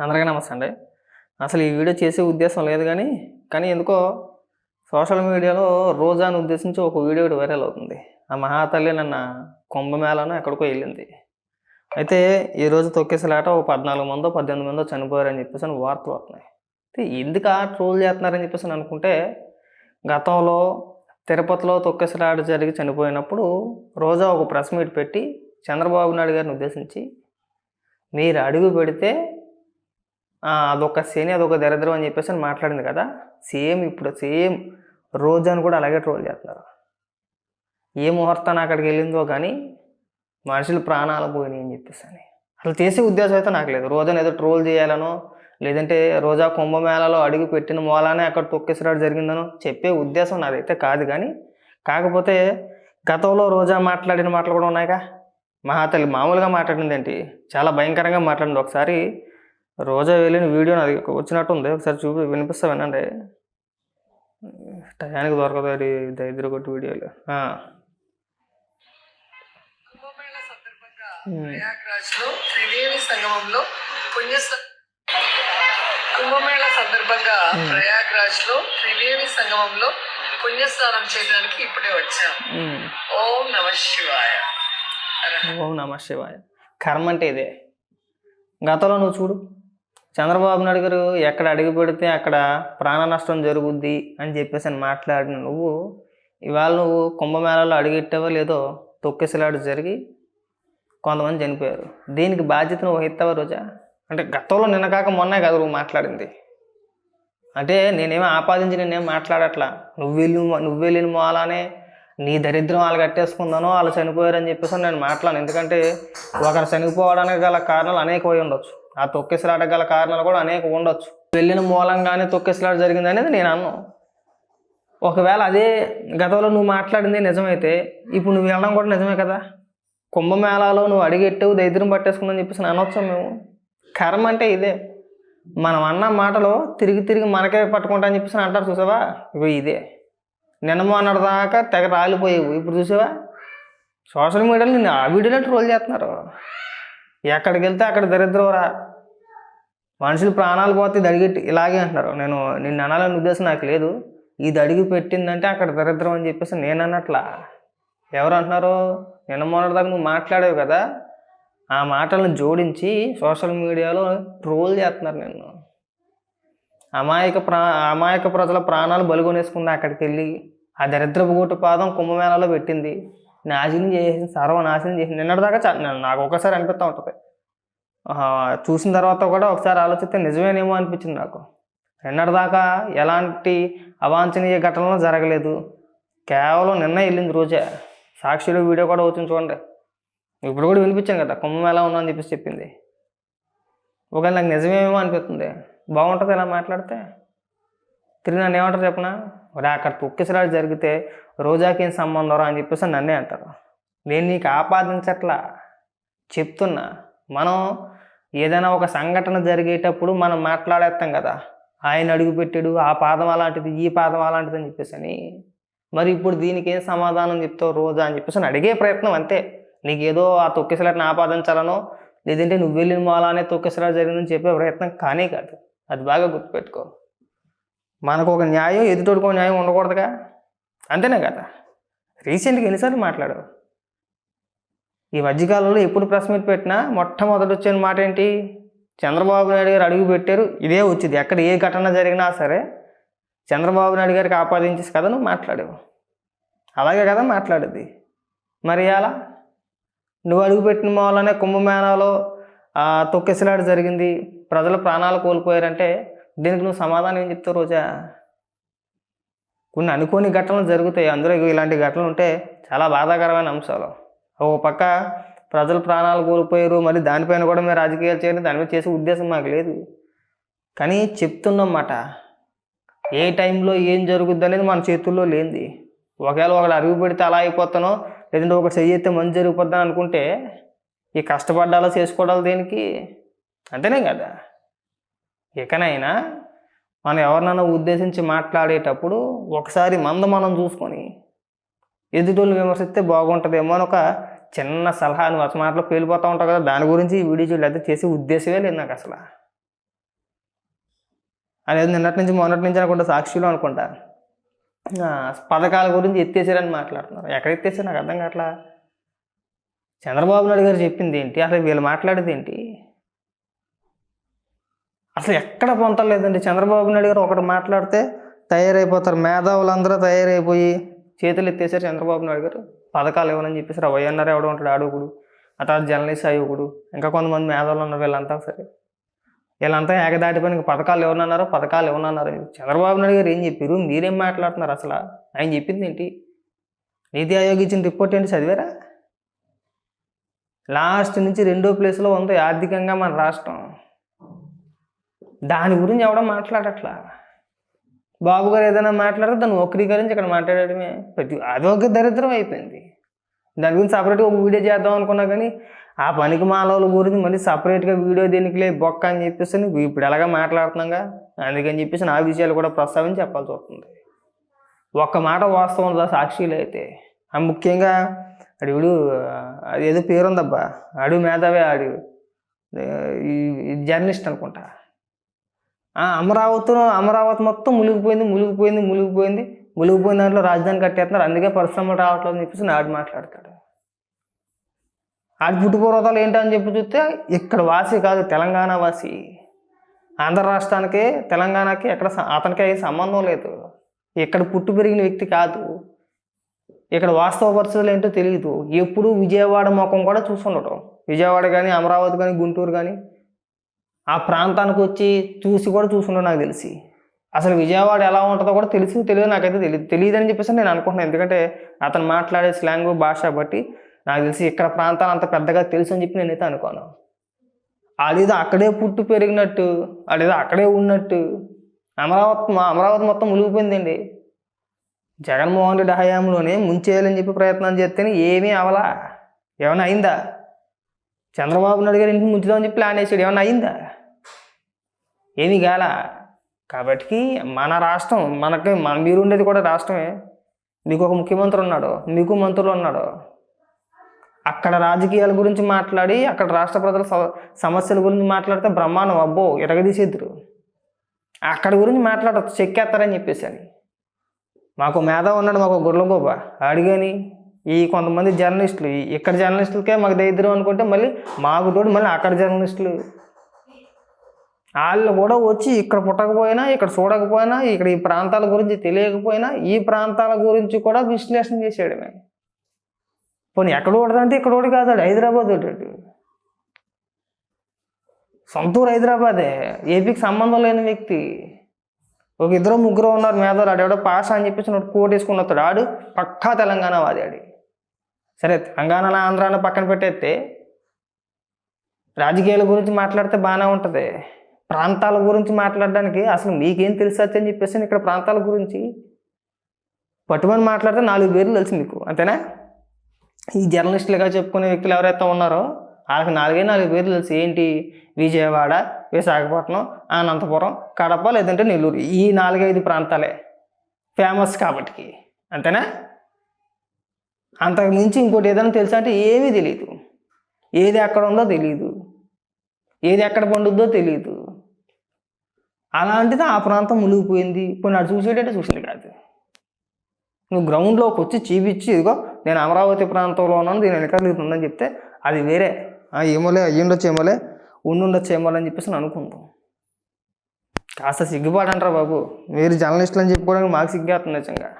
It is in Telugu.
అందరికీ నమస్తే అండి. అసలు ఈ వీడియో చేసే ఉద్దేశం లేదు కానీ కానీ ఎందుకో సోషల్ మీడియాలో రోజాను ఉద్దేశించి ఒక వీడియో వైరల్ అవుతుంది. ఆ మహాతల్లి నన్న కుంభమేళను ఎక్కడికో వెళ్ళింది. అయితే ఈ రోజు తొక్కేసలాట ఒక పద్నాలుగు మందో పద్దెనిమిది మందో చనిపోయారని చెప్పేసి అని వార్తలు వస్తున్నాయి. అయితే ఎందుకు ఆ ట్రోల్ చేస్తున్నారని చెప్పేసి అనుకుంటే గతంలో తిరుపతిలో తొక్కేసలాట జరిగి చనిపోయినప్పుడు రోజా ఒక ప్రెస్ మీట్ పెట్టి చంద్రబాబు నాయుడు గారిని ఉద్దేశించి మీరు అడుగు పెడితే అదొక శని అదొక దరిద్రం అని చెప్పేసి అని మాట్లాడింది కదా. సేమ్ ఇప్పుడు సేమ్ రోజాను కూడా అలాగే ట్రోల్ చేస్తున్నారు. ఏ ముహూర్తాన్ని అక్కడికి వెళ్ళిందో కానీ మనుషులు ప్రాణాలు పోయినాయి అని చెప్పేసి అని. అసలు చేసే ఉద్దేశం అయితే నాకు లేదు. రోజాను ఏదో ట్రోల్ చేయాలనో లేదంటే రోజా కుంభమేళాలో అడుగు పెట్టిన మూలానే అక్కడ తొక్కేసరాడు జరిగిందనో చెప్పే ఉద్దేశం నాదైతే కాదు కానీ కాకపోతే గతంలో రోజా మాట్లాడిన మాటలు కూడా ఉన్నాయిగా. మహాతల్లి మామూలుగా మాట్లాడింది ఏంటి? చాలా భయంకరంగా మాట్లాడింది. ఒకసారి రోజా వెళ్ళిన వీడియో నాది వచ్చినట్టు ఉంది ఒకసారి చూపి వినిపిస్తా వినండి టయానికి దొరకదు అది దరిద్ర కొట్టి వీడియోలు. ఆ. కుంభమేళ సందర్భంగా ఉమ్. ప్రయాగ్రాజ్లో త్రివేణి సంగమంలో పుణ్య కుంభమేళ సందర్భంగా ప్రయాగ్రాజ్లో త్రివేణి సంగమంలో పుణ్యస్నానం చేయడానికి ఇప్పుడే వచ్చాం. ఓం నమ శివాయ. ఓం నమ శివాయ. కర్మ అంటే ఇదే. గతంలో నువ్వు చూడు. చంద్రబాబు నాయుడు గారు ఎక్కడ అడుగు పెడితే అక్కడ ప్రాణ నష్టం జరుగుద్ది అని చెప్పేసి అని మాట్లాడిన నువ్వు ఇవాళ నువ్వు కుంభమేళాలో అడుగెట్టావో లేదో తొక్కేసలాడు జరిగి కొంతమంది చనిపోయారు. దీనికి బాధ్యతను వహిస్తావా రోజా? అంటే గతంలో నిన్న కాక మొన్నే కదా నువ్వు మాట్లాడింది. అంటే నేనేమో ఆపాదించి నేనేం మాట్లాడట్లా? నువ్వు వెళ్ళి నువ్వు వెళ్ళిన మూలానే నీ దరిద్రం వాళ్ళు కట్టేసుకుందానో వాళ్ళు చనిపోయారని చెప్పేసి నేను మాట్లాడను. ఎందుకంటే ఒకరు చనిపోవడానికి గల కారణాలు అనేకమై ఉండొచ్చు. ఆ తొక్కేసలాట గల కారణాలు కూడా అనేక ఉండొచ్చు. వెళ్ళిన మూలంగానే తొక్కేసలాట జరిగింది అనేది నేను అన్నాను ఒకవేళ అదే గతంలో నువ్వు మాట్లాడింది నిజమైతే ఇప్పుడు నువ్వు వెళ్ళడం కూడా నిజమే కదా? కుంభమేళాలో నువ్వు అడిగెట్టావు దరిద్రం పట్టేసుకుందని చెప్పేసి అనొచ్చాం మేము. కర్మ అంటే ఇదే. మనం అన్న మాటలో తిరిగి తిరిగి మనకే పట్టుకుంటా అని చెప్పేసి అంటారు చూసావా? ఇవి ఇదే. నిన్న మొన్నటి దాకా తెగ రాలిపోయేవు. ఇప్పుడు చూసావా? సోషల్ మీడియాలో నిన్ను ఆ వీడియోలో ట్రోల్ చేస్తున్నారు. ఎక్కడికి వెళ్తే అక్కడ దరిద్రవరా? మనుషులు ప్రాణాలు పోతే ఇది అడిగి ఇలాగే అంటున్నారు. నేను నిన్ను అనాలని ఉద్దేశం నాకు లేదు. ఇది అడిగి పెట్టిందంటే అక్కడ దరిద్రం అని చెప్పేసి నేను అన్నట్లా ఎవరు అంటున్నారు? నిన్న మొన్నటి దాకా నువ్వు మాట్లాడేవు కదా. ఆ మాటలను జోడించి సోషల్ మీడియాలో ట్రోల్ చేస్తున్నారు నిన్ను. అమాయక ప్రా అమాయక ప్రజల ప్రాణాలు బలుగొనేసుకుంది అక్కడికి వెళ్ళి ఆ దరిద్రపు గోటు పాదం కుంభమేళాలో పెట్టింది. నాశనం చేసింది సర్వనాశనం చేసింది. నిన్నటిదాకా నాకు ఒకసారి అనిపిస్తూ ఉంటుంది. చూసిన తర్వాత కూడా ఒకసారి ఆలోచిస్తే నిజమేనేమో అనిపించింది నాకు. నిన్నటిదాకా ఎలాంటి అవాంఛనీయ ఘటనలు జరగలేదు. కేవలం నిన్న వెళ్ళింది రోజే. సాక్షిలో వీడియో కూడా వచ్చింది చూడండి. ఇప్పుడు కూడా వినిపించాను కదా కుంభం ఉన్నా అని చెప్పేసి చెప్పింది. ఒకవేళ నాకు నిజమేమో అనిపిస్తుంది. బాగుంటుంది ఇలా మాట్లాడితే. తిరిగి నన్ను ఏమంటారు చెప్పనా? మరి అక్కడ తొక్కిసలాడు జరిగితే రోజాకి ఏం సంబంధం రా అని చెప్పేసి నన్నే అంటారు. నేను నీకు ఆపాదించట్లా చెప్తున్నా. మనం ఏదైనా ఒక సంఘటన జరిగేటప్పుడు మనం మాట్లాడేస్తాం కదా. ఆయన అడుగు పెట్టాడు ఆ పాదం అలాంటిది ఈ పాదం అలాంటిది అని చెప్పేసి అని. మరి ఇప్పుడు దీనికి ఏం సమాధానం చెప్తావు రోజా అని చెప్పేసి అని అడిగే ప్రయత్నం అంతే. నీకు ఏదో ఆ తొక్కిసలాటని ఆపాదించాలనో లేదంటే నువ్వు వెళ్ళిన మూలానే తొక్కిసలాట జరిగిందని చెప్పే ప్రయత్నం కానే కాదు. అది బాగా గుర్తుపెట్టుకో. మనకు ఒక న్యాయం ఎదుటోడుకో న్యాయం ఉండకూడదుగా. అంతేనే కదా? రీసెంట్గా ఎన్నిసార్లు మాట్లాడావు? ఈ మధ్యకాలంలో ఎప్పుడు ప్రెస్ మీట్ పెట్టినా మొట్టమొదటి వచ్చిన మాట ఏంటి? చంద్రబాబు నాయుడు గారు అడుగు పెట్టారు ఇదే వచ్చింది. ఎక్కడ ఏ ఘటన జరిగినా సరే చంద్రబాబు నాయుడు గారికి ఆపాదించేసి కదా నువ్వు మాట్లాడావు? అలాగే కదా మాట్లాడేది. మరి అలా నువ్వు అడుగుపెట్టిన మూలనే కుంభమేళాలో ఆ, జరిగింది. ప్రజల ప్రాణాలు కోల్పోయారంటే దీనికి నువ్వు సమాధానం ఏం చెప్తావు రోజా? కొన్ని అనుకోని ఘటనలు జరుగుతాయి. అందులో ఇలాంటి ఘటనలు ఉంటే చాలా బాధాకరమైన అంశాలు. ఒక పక్క ప్రజలు ప్రాణాలు కోల్పోయారు. మరి దానిపైన కూడా మేము రాజకీయాలు చేయడం దానిపై చేసే ఉద్దేశం మాకు లేదు. కానీ చెప్తున్నమాట ఏ టైంలో ఏం జరుగుద్ది అనేది మన చేతుల్లో లేనిది. ఒకవేళ ఒకడు అరుగు పెడితే అలా అయిపోతానో లేదంటే ఒకటి చెయ్యితే మంచి జరిగిపోద్దని అనుకుంటే ఈ కష్టపడ్డాలో చేసుకోవడాలి దేనికి? అంతేనే కదా. ఇకనైనా మనం ఎవరినైనా ఉద్దేశించి మాట్లాడేటప్పుడు ఒకసారి మంద మనం చూసుకొని ఎదుటోళ్ళు విమర్శిస్తే బాగుంటుందేమో అని ఒక చిన్న సలహా నువ్వు అసలు మాటలో పేలిపోతూ ఉంటావు కదా దాని గురించి ఈ వీడియో చూడలేదు చేసే ఉద్దేశమే లేదు నాకు అసలు. అనేది నిన్నటి నుంచి మొన్నటి నుంచి అనుకుంటా సాక్షిలో అనుకుంటా. పథకాల గురించి ఎత్తేసారని మాట్లాడుతున్నారు. ఎక్కడ ఎత్తేసారు నాకు అర్థం కావట్లా? చంద్రబాబు నాయుడు గారు చెప్పింది ఏంటి? అసలు వీళ్ళు మాట్లాడేది ఏంటి? అసలు ఎక్కడ పొంతలేదండి. చంద్రబాబు నాయుడు గారు ఒకటి మాట్లాడితే తయారైపోతారు. మేధావులందరూ తయారైపోయి చేతులు ఎత్తేసారు చంద్రబాబు నాయుడు గారు. పథకాలు ఇవ్వనని చెప్పేసి వైఎన్ఆర్ ఎవడు ఉంటాడు అడుగుడు ఆ తర్వాత జర్నలిస్ట్ అయ్యుకుడు ఇంకా కొంతమంది మేధావులు ఉన్నారు వీళ్ళంతా సరే. వీళ్ళంతా ఏకదాటిపోయిన పథకాలు ఎవరన్నారు పథకాలు ఎవరన్నారు చంద్రబాబు నాయుడు గారు ఏం చెప్పారు? మీరేం మాట్లాడుతున్నారు అసలు? ఆయన చెప్పింది ఏంటి? నీతి ఆయోగ్ ఇచ్చిన రిపోర్ట్ ఏంటి చదివారా? లాస్ట్ నుంచి రెండో ప్లేస్లో ఉంది ఆర్థికంగా మన రాష్ట్రం. దాని గురించి ఎవడో మాట్లాడట్లా? బాబు గారు ఏదైనా మాట్లాడితే దాన్ని వక్రీకరించి ఇక్కడ మాట్లాడటమే ప్రతి అదొక దరిద్రం అయిపోయింది. దాని గురించి సపరేట్గా ఒక వీడియో చేద్దాం అనుకున్నా కానీ ఆ పనికి మాలవుల గురించి మళ్ళీ సపరేట్గా వీడియో దేనికిలే బొక్క అని చెప్పేసి నువ్వు ఇప్పుడు ఎలాగా మాట్లాడుతున్నాగా? అందుకని చెప్పేసి నా విషయాలు కూడా ప్రస్తావించి చెప్పాల్సి వస్తుంది. ఒక్క మాట వాస్తవం దా సాక్షిలో అయితే. ఆ ముఖ్యంగా అడివిడు అది ఏదో పేరుందబ్బా. అడు మేధావే ఆడు. ఈ జర్నలిస్ట్ అనుకుంటా. అమరావతి అమరావతి మొత్తం మునిగిపోయింది మునిగిపోయింది మునిగిపోయింది. మునిగిపోయిన దాంట్లో రాజధాని కట్టేస్తున్నారు. అందుకే పరిశ్రమలు రావట్లేదు అని చెప్పేసి నాడు మాట్లాడతాడు. ఆడి పుట్టుపోరాతాలు ఏంటని చెప్పి చూస్తే ఇక్కడ వాసి కాదు తెలంగాణ వాసి. ఆంధ్ర రాష్ట్రానికి తెలంగాణకి ఎక్కడ అతనికి అయ్యే సంబంధం లేదు. ఇక్కడ పుట్టు పెరిగిన వ్యక్తి కాదు. ఇక్కడ వాస్తవ పరిస్థితులు ఏంటో తెలియదు ఎప్పుడు విజయవాడ ముఖం కూడా చూసుండటం విజయవాడ కానీ అమరావతి కానీ గుంటూరు కానీ ఆ ప్రాంతానికి వచ్చి చూసి కూడా చూసుండవు నాకు తెలిసి. అసలు విజయవాడ ఎలా ఉంటుందో కూడా తెలిసి తెలియదు నాకైతే తెలియదు తెలియదని చెప్పేసి నేను అనుకుంటున్నాను. ఎందుకంటే అతను మాట్లాడే స్లాంగ్ భాష బట్టి నాకు తెలిసి ఇక్కడ ప్రాంతాలు అంత పెద్దగా తెలుసు అని చెప్పి నేనైతే అనుకోను. అదేదో అక్కడే పుట్టి పెరిగినట్టు అదేదో అక్కడే ఉన్నట్టు. అమరావతి మా అమరావతి మొత్తం మునిగిపోయిందండి. జగన్మోహన్ రెడ్డి హయాంలోనే ముంచేయాలని చెప్పి ప్రయత్నం చేస్తేనే ఏమీ అవలా. ఏమైనా అయిందా? చంద్రబాబు నాయుడు గారు ఇంటికి ముంచుదామని చెప్పి ప్లాన్ వేసాడు. ఏమైనా అయిందా? ఏమీ కాల? కాబట్టి మన రాష్ట్రం మనకి మన మీరు ఉండేది కూడా రాష్ట్రమే. మీకు ఒక ముఖ్యమంత్రి ఉన్నాడు మీకు మంత్రులు ఉన్నాడు. అక్కడ రాజకీయాల గురించి మాట్లాడి అక్కడ రాష్ట్ర ప్రజల సమస్యల గురించి మాట్లాడితే బ్రహ్మాండం అబ్బో ఎరగదీసేద్దరు. అక్కడ గురించి మాట్లాడచ్చు చెక్కేస్తారని చెప్పేసి అని. మాకు మేధ ఉన్నాడు మాకు గుర్లగోబ అడిగని ఈ కొంతమంది జర్నలిస్టులు ఈ- ఇక్కడ జర్నలిస్టులకే మాకు దరిద్రం అనుకుంటే మళ్ళీ మాకు తోడు మళ్ళీ అక్కడ జర్నలిస్టులు. వాళ్ళు కూడా వచ్చి ఇక్కడ పుట్టకపోయినా ఇక్కడ చూడకపోయినా ఇక్కడ ఈ ప్రాంతాల గురించి తెలియకపోయినా ఈ ప్రాంతాల గురించి కూడా విశ్లేషణ చేసాడమే పోనీ ఎక్కడ ఓడదంటే ఇక్కడ ఓడి కాదు హైదరాబాద్ ఓడాడు సొంతూరు హైదరాబాదే ఏపీకి సంబంధం లేని వ్యక్తి. ఒక ఇద్దరు ముగ్గురు ఉన్నారు మేధావులు ఆడు పాస్ అని చెప్పేసి నోటి కోట్ వేసుకుని వస్తాడు. ఆడు పక్కా తెలంగాణ వాదాడు సరే తెలంగాణ ఆంధ్రాను పక్కన పెట్టేస్తే రాజకీయాల గురించి మాట్లాడితే బాగానే ఉంటుంది. ప్రాంతాల గురించి మాట్లాడడానికి అసలు మీకేం తెలుసొచ్చు అని చెప్పేసి ఇక్కడ ప్రాంతాల గురించి పట్టుమని మాట్లాడితే నాలుగు పేర్లు తెలుసు మీకు అంతేనా? ఈ జర్నలిస్టులుగా చెప్పుకునే వ్యక్తులు ఎవరైతే ఉన్నారో వాళ్ళకి నాలుగే నాలుగు పేర్లు తెలుసు. ఏంటి? విజయవాడ విశాఖపట్నం అనంతపురం కడప లేదంటే నెల్లూరు. ఈ నాలుగైదు ప్రాంతాలే. ఫేమస్ కాబట్టికి అంతేనా? అంతకు మించి ఇంకోటి ఏదైనా తెలుసా అంటే ఏమీ తెలియదు ఏది ఎక్కడ ఉందో తెలియదు ఏది ఎక్కడ పండుద్దో తెలియదు అలాంటిది ఆ ప్రాంతం మునిగిపోయింది. ఇప్పుడు నాడు చూసేటట్టు చూసింది కాదు. నువ్వు గ్రౌండ్లోకి వచ్చి చూపించి ఇదిగో నేను అమరావతి ప్రాంతంలో ఉన్నాను దీని వెనకాల ఉందని చెప్తే అది వేరే. ఏమోలే అయ్యుండొచ్చు ఏమోలే ఉండుండొచ్చు ఏమోలే అని చెప్పేసి నేను అనుకుంటాం. కాస్త సిగ్గుపాడంటారా బాబు. మీరు జర్నలిస్టులు అని చెప్పుకోవడానికి మాకు సిగ్గేస్తుంది నిజంగా.